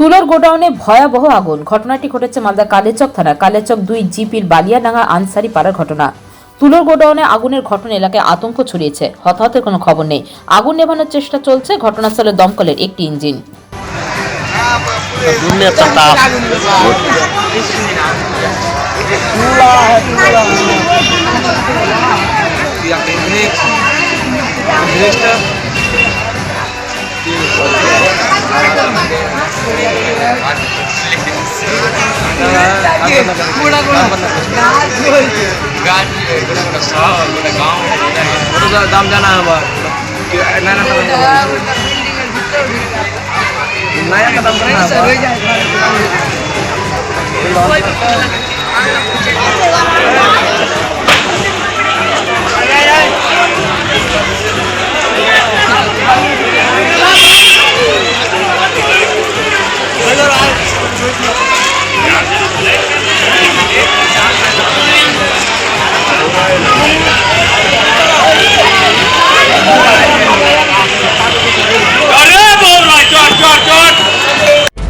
তুলোর গোডাউনে ভয়াবহ আগুন। ঘটনাটি ঘটেছে মালদা কালেচক থানা কালেচক দুই জিপির বালিয়াডাঙ্গা আনসারি পাড়ার ঘটনা। তুলোর গোডাউনে আগুনের ঘটনা এলাকায় আতঙ্ক ছড়িয়েছে। হতাহতের কোনো খবর নেই। আগুন নেভানোর চেষ্টা চলছে। ঘটনাস্থলে দমকলের একটি ইঞ্জিন। দাম জানা আবার নয়া দাম